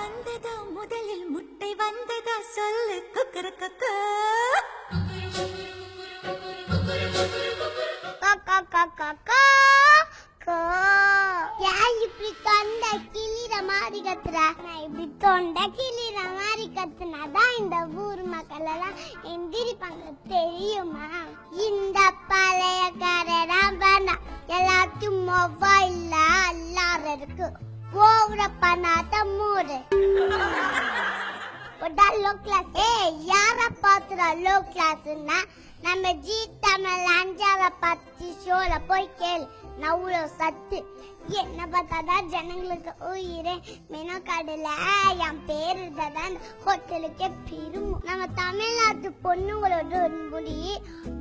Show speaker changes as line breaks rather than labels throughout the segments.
வந்ததா முதலில் முட்டை வந்ததா சொல்லு. குக்கரு கக்கா. இந்த பழைய கரெல்லாம் வேண்டாம் எல்லாத்தையும் மொபைல்ல எல்லாரும் இருக்கு. ஓவர பண்ணாத லோ கிளாஸ் ஏ யார பார்த்துடா லோ கிளாஸ்னா நம்ம ஜி தமிழ் அஞ்சாவ பத்து ஷோல போய் கேள். நவ்வளோ சத்து. என்ன பார்த்தாதான் ஜனங்களுக்கு உயிரே. மெனு கடையில என் பேர் தான் ஹோட்டலுக்கே பெருமும் நம்ம தமிழ்நாட்டு பொண்ணுங்களோட முடி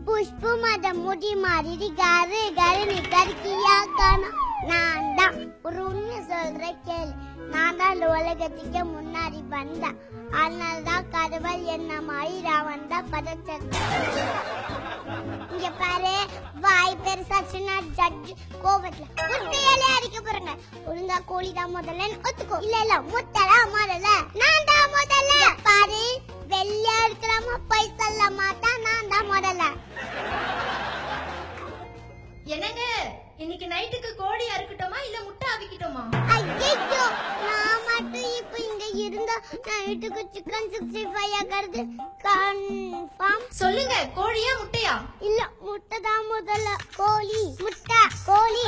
புஷ்பு மத முடி மாறி கரு கருன்னு கருக்கியா காணும். நான் தான். ஒரு உண்மை சொல்ற கேள்வி இந்த உலகத்துக்கே முன்னாடி வந்தேன் அதனால தான் கடவுள் என்ன மாதிரி வந்தா பதச்சட்ட இங்க பாரு வாய் பெருசாச்சுன்னா ஜட்ஜ் கோவத்துல முட்டையாலே அடிக்க போறாங்க. ஒழுங்கா கோழி தான் முதல்ல ஒத்துக்கோ. இல்ல இல்ல முட்டை தான் முதல்ல. நான் தான் முதல்ல. பாரு வெள்ளையா இருக்கிறாம போய் சொல்ல மாட்டான் நான் தான் முதல்ல.
என்னங்க இன்னைக்கு நைட்டுக்கு கோழி அறுக்கட்டுமா இல்ல முட்டை அவிக்கட்டுமா?
ஐயோ நான் இருந்தா நைட்டுக்கு சிக்கன் சிக்ஸ்டி ஃபைவ் ஆகிறது கன்ஃபார்ம்
சொல்லுங்க கோழியா முட்டையா?
இல்ல முட்டை தான் முதல்ல. கோழி முட்டை கோழி